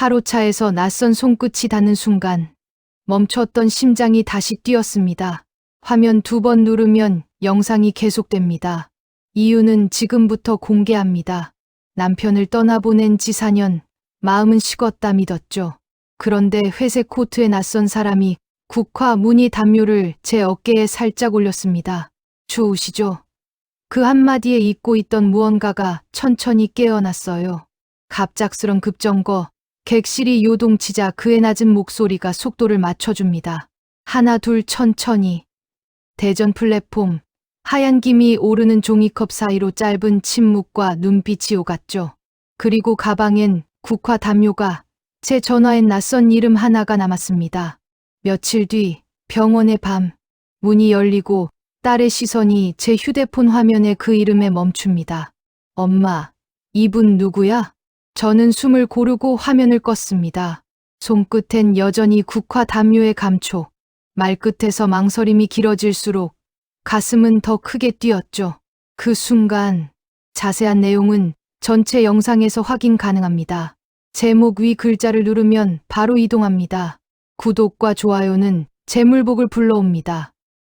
8호차에서 낯선 손끝이 닿는 순간 멈췄던 심장이 다시 뛰었습니다. 화면 두 번 누르면 영상이 계속됩니다. 이유는 지금부터 공개합니다. 남편을 떠나보낸 지 4년, 마음은 식었다 믿었죠. 그런데 회색 코트에 낯선 사람이 국화 무늬 담요를 제 어깨에 살짝 올렸습니다. 좋으시죠? 그 한마디에 잊고 있던 무언가가 천천히 깨어났어요. 갑작스런 급정거, 객실이 요동치자 그의 낮은 목소리가 속도를 맞춰줍니다. 하나 둘 천천히. 대전 플랫폼, 하얀 김이 오르는 종이컵 사이로 짧은 침묵과 눈빛이 오갔죠. 그리고 가방엔 국화 담요가, 제 전화엔 낯선 이름 하나가 남았습니다. 며칠 뒤, 병원의 밤, 문이 열리고 딸의 시선이 제 휴대폰 화면에 그 이름에 멈춥니다. 엄마, 이분 누구야? 저는 숨을 고르고 화면을 껐습니다. 손끝엔 여전히 국화 담요의 감촉, 말끝에서 망설임이 길어질수록 가슴은 더 크게 뛰었죠. 그 순간 자세한 내용은 전체 영상에서 확인 가능합니다. 제목 위 글자를 누르면 바로 이동합니다. 구독과 좋아요는 재물복을 불러옵니다.